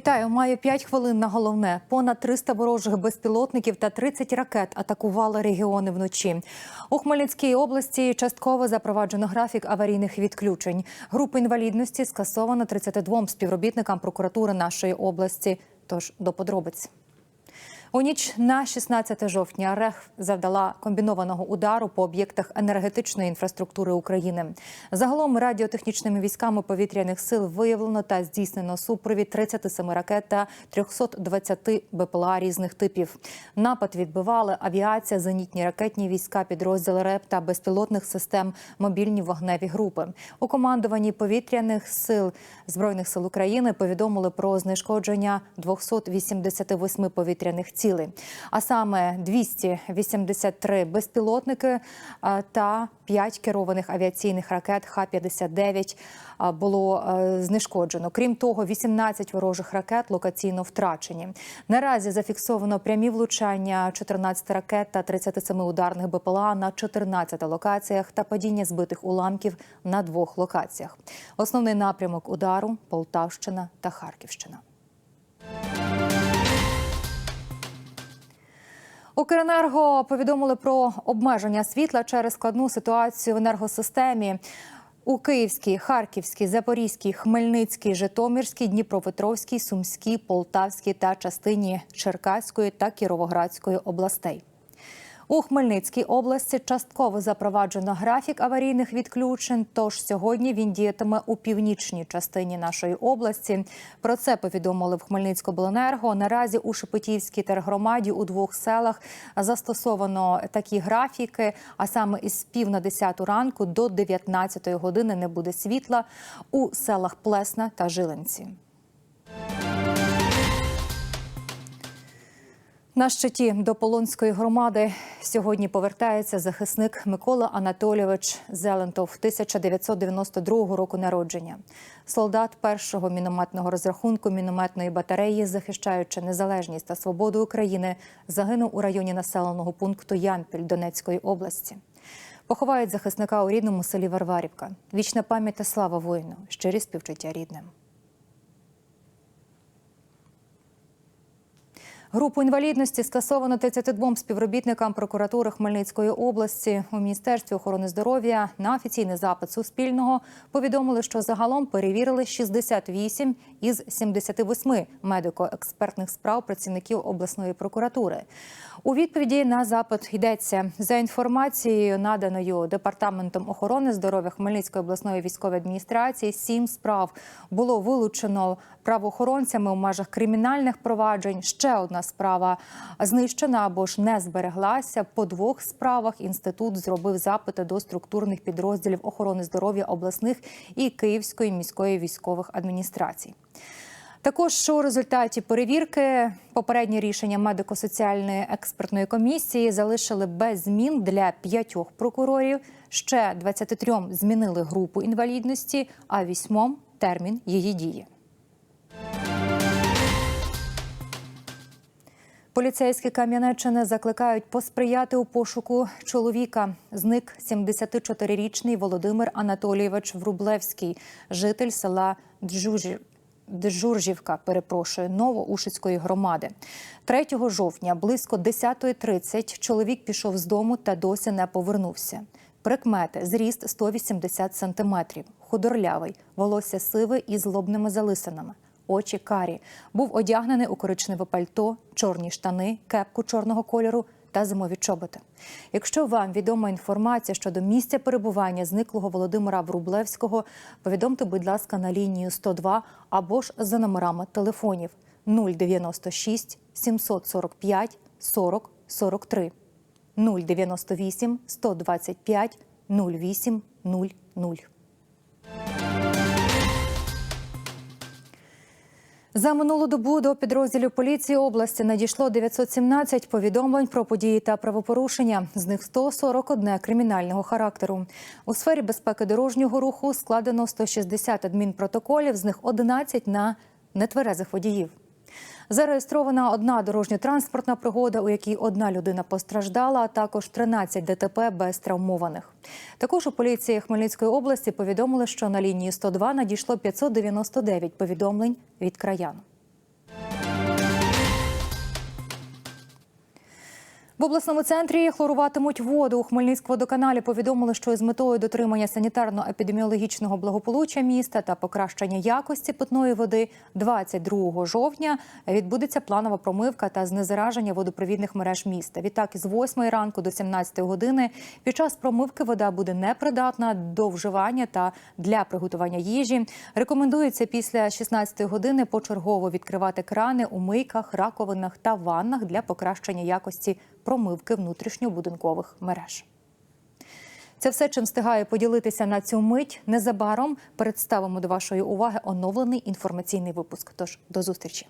Вітаю, маю 5 хвилин на головне. Понад 300 ворожих безпілотників та 30 ракет атакували регіони вночі. У Хмельницькій області частково запроваджено графік аварійних відключень. Групу інвалідності скасовано 32 співробітникам прокуратури нашої області. Тож до подробиць. У ніч на 16 жовтня РЕХ завдала комбінованого удару по об'єктах енергетичної інфраструктури України. Загалом радіотехнічними військами повітряних сил виявлено та здійснено супровід 37 ракет та 320 БПЛА різних типів. Напад відбивали авіація, зенітні ракетні війська, підрозділи РЕП та безпілотних систем мобільні вогневі групи. У командуванні повітряних сил збройних сил України повідомили про знешкодження 288 повітряних цілей, а саме 283 безпілотники та 5 керованих авіаційних ракет Х-59 а, було е, знешкоджено. Крім того, 18 ворожих ракет локаційно втрачені. Наразі зафіксовано прямі влучання 14 ракет та 37 ударних БПЛА на 14 локаціях та падіння збитих уламків на двох локаціях. Основний напрямок удару Полтавщина та Харківщина. Укренерго повідомили про обмеження світла через складну ситуацію в енергосистемі. У Київській, Харківській, Запорізькій, Хмельницькій, Житомирській, Дніпропетровській, Сумській, Полтавській та частині Черкаської та Кіровоградської областей. У Хмельницькій області частково запроваджено графік аварійних відключень. Тож сьогодні він діятиме у північній частині нашої області. Про це повідомили в Хмельницькобленерго. Наразі у Шепетівській тергромаді у двох селах застосовано такі графіки. А саме із пів на десяту ранку до 19 години не буде світла у селах Плесна та Жилинці. На щиті до Полонської громади сьогодні повертається захисник Микола Анатолійович Зелентов, 1992 року народження. Солдат першого мінометного розрахунку мінометної батареї, захищаючи незалежність та свободу України, загинув у районі населеного пункту Ямпіль Донецької області. Поховають захисника у рідному селі Варварівка. Вічна пам'ять та слава воїну, щирі співчуття рідним. Групу інвалідності скасовано 32 співробітникам прокуратури Хмельницької області у міністерстві охорони здоров'я на офіційний запит Суспільного повідомили, що загалом перевірили 68 із 78 медико-експертних справ працівників обласної прокуратури. У відповіді на запит йдеться за інформацією, наданою департаментом охорони здоров'я Хмельницької обласної військової адміністрації. Сім справ було вилучено правоохоронцями у межах кримінальних проваджень. Ще одна справа знищена або ж не збереглася. По двох справах інститут зробив запити до структурних підрозділів охорони здоров'я обласних і Київської міської військових адміністрацій. Також у результаті перевірки попереднє рішення медико-соціальної експертної комісії залишили без змін для п'ятьох прокурорів. Ще 23 змінили групу інвалідності, а вісьмом термін її дії. Поліцейські Кам'янеччини закликають посприяти у пошуку чоловіка. Зник 74-річний Володимир Анатолійович Врублевський, житель села Джужі. Джуржівка, перепрошую, Новоушицької громади. 3 жовтня близько 10.30 чоловік пішов з дому та досі не повернувся. Прикмети зріст 180 сантиметрів, худорлявий, волосся сиве із лобними залисинами очі карі. Був одягнений у коричневе пальто, чорні штани, кепку чорного кольору та зимові чоботи. Якщо вам відома інформація щодо місця перебування зниклого Володимира Врублевського, повідомте, будь ласка, на лінію 102 або ж за номерами телефонів 096 745 40 43 098 125 08 00. За минулу добу до підрозділів поліції області надійшло 917 повідомлень про події та правопорушення. З них 141 кримінального характеру. У сфері безпеки дорожнього руху складено 160 адмінпротоколів, з них 11 на нетверезих водіїв. Зареєстрована одна дорожньо-транспортна пригода, у якій одна людина постраждала, а також 13 ДТП без травмованих. Також у поліції Хмельницької області повідомили, що на лінії 102 надійшло 599 повідомлень від краян. В обласному центрі хлоруватимуть воду. У Хмельницькводоканалі повідомили, що з метою дотримання санітарно-епідеміологічного благополуччя міста та покращення якості питної води 22 жовтня відбудеться планова промивка та знезараження водопровідних мереж міста. Відтак, із 8 ранку до 17 години під час промивки вода буде непридатна до вживання та для приготування їжі. Рекомендується після 16 години почергово відкривати крани у мийках, раковинах та ваннах для покращення якості промивки внутрішньобудинкових мереж. Це все, чим встигає поділитися на цю мить. Незабаром представимо до вашої уваги оновлений інформаційний випуск. Тож до зустрічі.